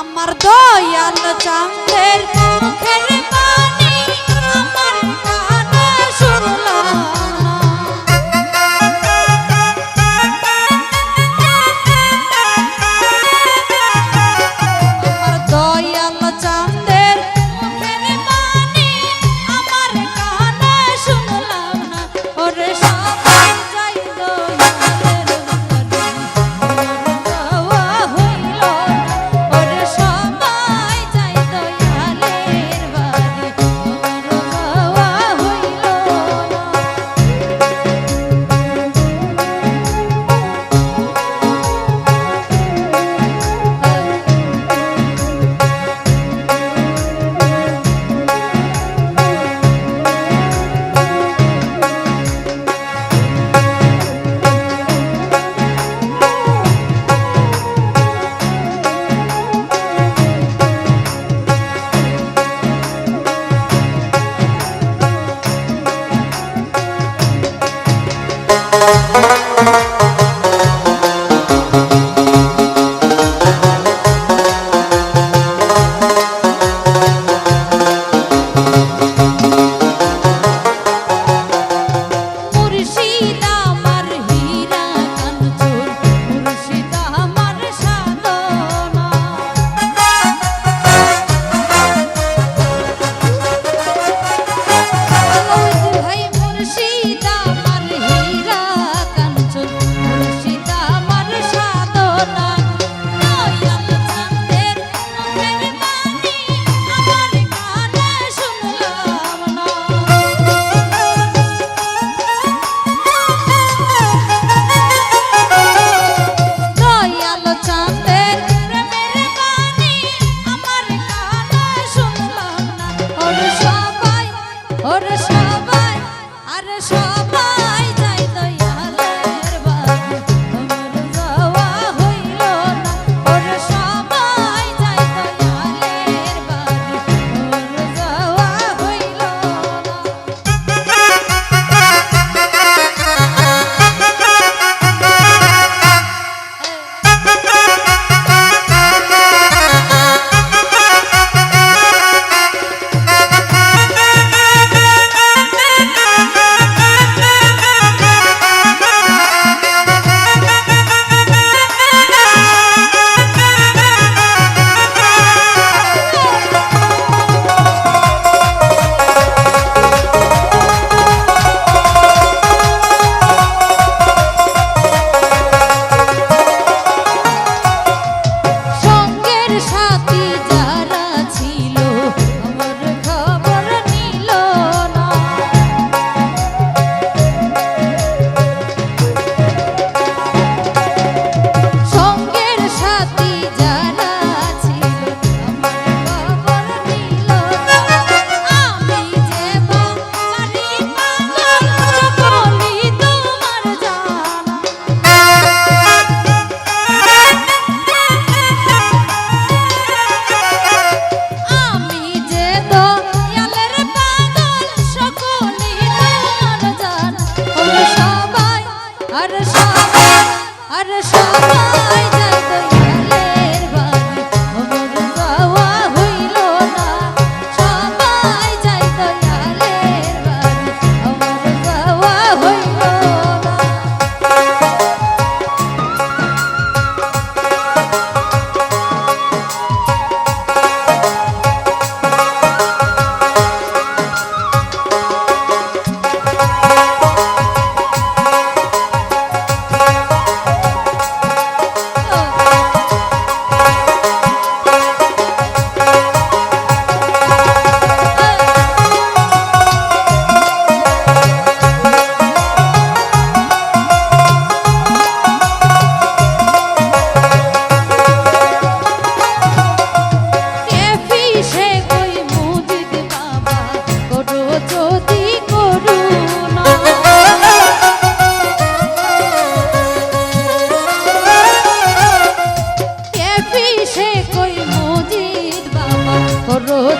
আমার দয়াল চাঁদের মুখের বাণী। সবাই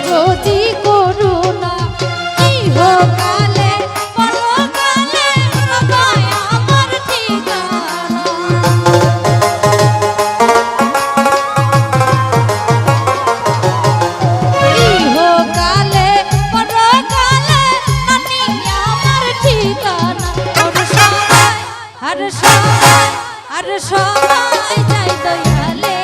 যদি করুণা, ইহকালে, পরকালে হবায় আমার ঠিকানা। ইহকালে, পরকালে নানি আমার ঠিকানা। আর সবাই আর সবাই আর সবাই, যাই দয়ালে।